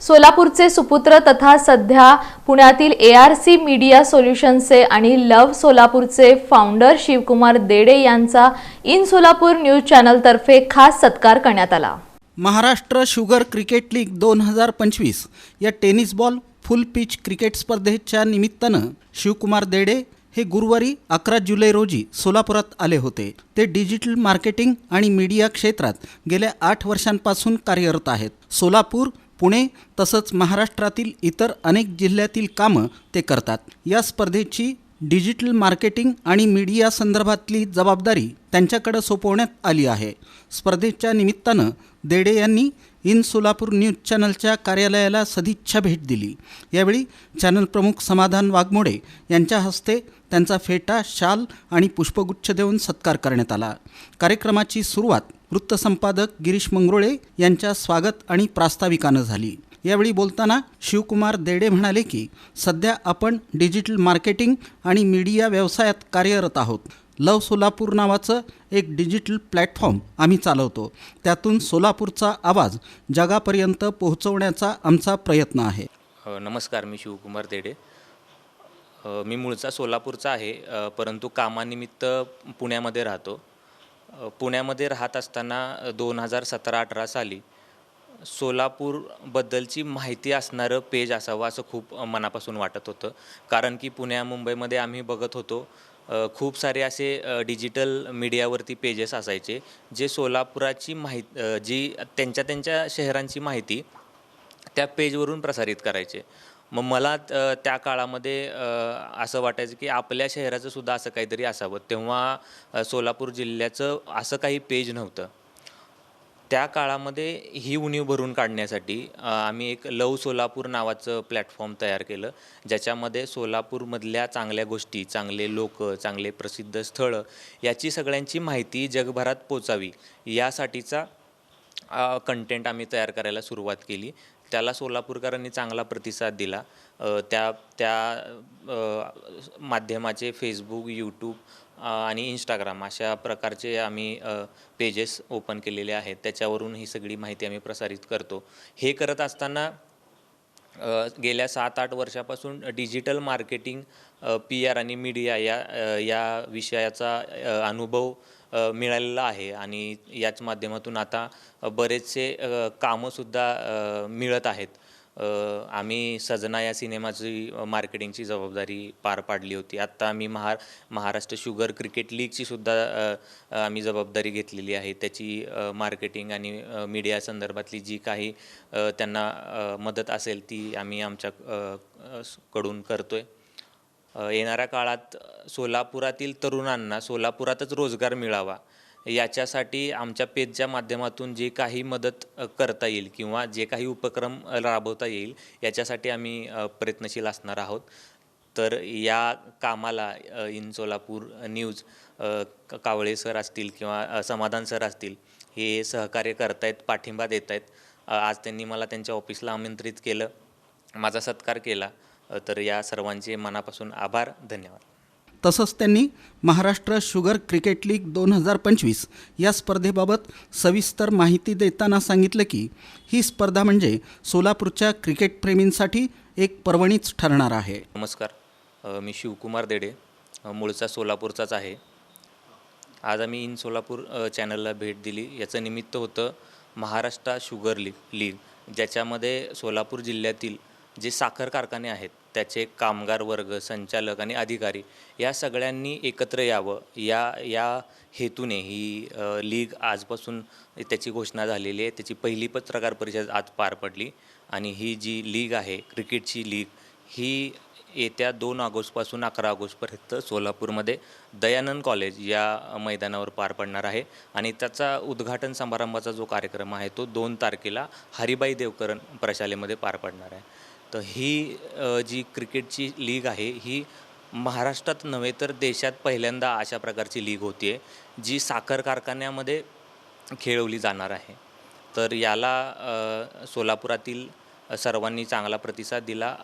सोलापूरचे सुपुत्र तथा सध्या पुण्यातील ए आर सी मीडिया सोल्युशनचे आणि लव्ह सोलापूरचे फाउंडर शिवकुमार देडे यांचा इन सोलापूर न्यूज चॅनलतर्फे खास सत्कार करण्यात आला. महाराष्ट्र शुगर क्रिकेट लीग दोन हजार पंचवीस या tennis ball full pitch cricket स्पर्धेच्या निमित्तानं शिवकुमार देडे हे गुरुवारी अकरा जुलै रोजी सोलापुरात आले होते. ते डिजिटल मार्केटिंग आणि मीडिया क्षेत्रात गेल्या आठ वर्षांपासून कार्यरत आहेत. सोलापूर पुणे तसंच महाराष्ट्रातील इतर अनेक जिल्ह्यातील कामं ते करतात. या स्पर्धेची डिजिटल मार्केटिंग आणि मीडिया संदर्भातली जबाबदारी त्यांच्याकडे सोपवण्यात आली आहे. स्पर्धेच्या निमित्तानं देडे यांनी इन सोलापूर न्यूज चॅनलच्या कार्यालयाला सदिच्छा भेट दिली. यावेळी चॅनल प्रमुख समाधान वाघमोडे यांच्या हस्ते त्यांचा फेटा शाल आणि पुष्पगुच्छ देऊन सत्कार करण्यात आला. कार्यक्रमाची सुरुवात वृत्तसंपादक गिरीश मंगरोळे यांच्या स्वागत आणि प्रास्ताविकानं झाली. यावेळी बोलताना शिवकुमार देडे म्हणाले की सध्या आपण डिजिटल मार्केटिंग आणि मीडिया व्यवसायात कार्यरत आहोत. लव सोलापूर नावाचं एक डिजिटल प्लॅटफॉर्म आम्ही चालवतो. त्यातून सोलापूरचा आवाज जगापर्यंत पोहोचवण्याचा आमचा प्रयत्न आहे. नमस्कार मी शिवकुमार देडे मी मूळचा सोलापूरचा आहे परंतु कामानिमित्त पुण्यामध्ये राहतो. पुण्यामध्ये राहत असताना दोन हजार सतरा अठरा साली सोलापूरबद्दलची माहिती असणारं पेज असावं असं खूप मनापासून वाटत होतं. कारण की पुण्या मुंबईमध्ये आम्ही बघत होतो खूप सारे असे डिजिटल मीडियावरती पेजेस असायचे जे सोलापुराची माहीत जी त्यांच्या त्यांच्या शहरांची माहिती त्या पेजवरून प्रसारित करायचे. मग मला त्या काळामध्ये असं वाटायचं की आपल्या शहराचं सुद्धा असं काहीतरी असावं. तेव्हा सोलापूर जिल्ह्याचं असं काही पेज नव्हतं. त्या काळामध्ये ही उणीव भरून काढण्यासाठी आम्ही एक लव सोलापूर नावाचं प्लॅटफॉर्म तयार केलं ज्याच्यामध्ये सोलापूरमधल्या चांगल्या गोष्टी चांगले लोक चांगले प्रसिद्ध स्थळं याची सगळ्यांची माहिती जगभरात पोचावी यासाठीचा कंटेंट आम्ही तयार करायला सुरुवात केली. त्याला सोलापूरकरांनी चांगला प्रतिसाद दिला. त्या त्या माध्यमाचे फेसबुक यूट्यूब आणि इंस्टाग्राम अशा प्रकारचे आम्ही पेजेस ओपन केलेले आहेत. त्याच्यावरून ही सगळी माहिती आम्ही प्रसारित करतो. हे करत असताना गेल्या सात आठ वर्षापासून डिजिटल मार्केटिंग पी आर आणि मीडिया या या विषयाचा अनुभव मिळालेला आहे. आणि याच माध्यमातून आता बरेचसे कामंसुद्धा मिळत आहेत. आम्ही सजना या सिनेमाची मार्केटिंगची जबाबदारी पार पाडली होती. आत्ता आम्ही महा महाराष्ट्र शुगर क्रिकेट लीगची सुद्धा आम्ही जबाबदारी घेतलेली आहे. त्याची मार्केटिंग आणि मीडिया संदर्भातली जी काही त्यांना मदत असेल ती आम्ही आमच्या कडून करतोय. येणाऱ्या काळात सोलापुरातील तरुणांना सोलापुरातच रोजगार मिळावा. याच्यासाठी आमच्या पेजच्या माध्यमातून जे काही मदत करता येईल किंवा जे काही उपक्रम राबवता येईल याच्यासाठी आम्ही प्रयत्नशील असणार आहोत. तर या कामाला in Solapur news Kawale sir असतील किंवा समाधान सर असतील हे सहकार्य करतायत पाठिंबा देत आहेत आज त्यांनी मला त्यांच्या ऑफिसला आमंत्रित केलं माझा सत्कार केला. तर या सर्वांचे मनापासून आभार धन्यवाद. तसंच त्यांनी महाराष्ट्र शुगर क्रिकेट लीग दोन हजार पंचवीस या स्पर्धेबाबत सविस्तर माहिती देताना सांगितलं की ही स्पर्धा म्हणजे सोलापूरच्या क्रिकेटप्रेमींसाठी एक पर्वणीच ठरणार आहे. नमस्कार. मी शिवकुमार देडे. मूळचा सोलापूरचाच आहे. आज आम्ही इन सोलापूर चॅनलला भेट दिली. याचं निमित्त होतं महाराष्ट्र शुगर लीग लीग ज्याच्यामध्ये सोलापूर जिल्ह्यातील जे साखर कारखाने आहेत त्याचे कामगार वर्ग संचालक आणि अधिकारी या सगळ्यांनी एकत्र यावं. या या हेतूने ही लीग आजपासून त्याची घोषणा झालेली आहे. त्याची पहिली पत्रकार परिषद आज पार पडली आणि ही जी लीग आहे क्रिकेटची लीग ही येत्या दोन ऑगस्टपासून अकरा ऑगस्टपर्यंत सोलापूरमध्ये दयानंद कॉलेज या मैदानावर पार पडणार आहे. आणि त्याचा उद्घाटन समारंभाचा जो कार्यक्रम आहे तो दोन तारखेला हरिबाई देवकरण प्रशालेमध्ये पार पडणार आहे. तर ही जी क्रिकेटची लीग आहे ही महाराष्ट्रात नव्हे तर देशात पहिल्यांदा अशा प्रकारची लीग होती आहे जी साखर कारखान्यामध्ये खेळवली जाणार आहे. तर याला सोलापुरातील सर्वांनी चांगला प्रतिसाद दिला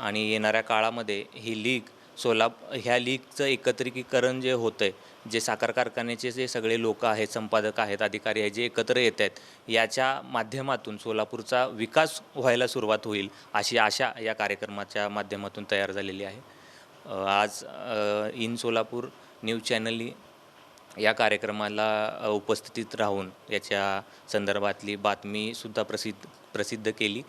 आणि येणाऱ्या काळामध्ये ही लीग सोलाप ह्या लीगचं एकत्रिकीकरण जे होतं आहे जे साखर कारखान्याचे जे सगळे लोक आहेत संपादक आहेत अधिकारी आहेत जे एकत्र येत आहेत याच्या माध्यमातून सोलापूरचा विकास व्हायला सुरुवात होईल अशी आशा या कार्यक्रमाच्या माध्यमातून तयार झालेली आहे. आज इन सोलापूर न्यूज चॅनलनी या कार्यक्रमाला उपस्थित उपस्थितीत राहून याच्या संदर्भातली बातमीसुद्धा प्रसिद्ध प्रसिद्ध केली.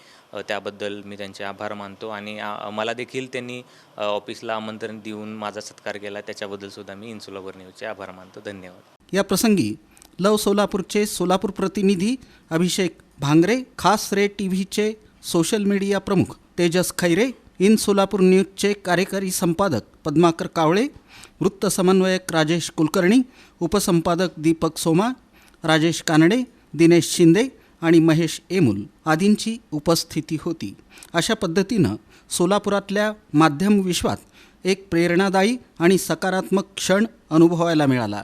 त्याबद्दल मी त्यांचे आभार मानतो आणि मला देखील त्यांनी ऑफिसला आमंत्रण देऊन माझा सत्कार केला. त्याच्याबद्दलसुद्धा मी इन्सुलावर न्यूजचे आभार मानतो. धन्यवाद. या प्रसंगी लव सोलापूरचे सोलापूर प्रतिनिधी अभिषेक भांगरे खास रे टी व्हीचे सोशल मीडिया प्रमुख तेजस खैरे इन सोलापूर न्यूजचे कार्यकारी संपादक पद्माकर कावळे वृत्त समन्वयक राजेश कुलकर्णी उपसंपादक दीपक सोमा राजेश कानडे दिनेश शिंदे आणि महेश एमुल आदींची उपस्थिती होती. अशा पद्धतीनं सोलापुरातल्या माध्यम विश्वात एक प्रेरणादायी आणि सकारात्मक क्षण अनुभवायला मिळाला.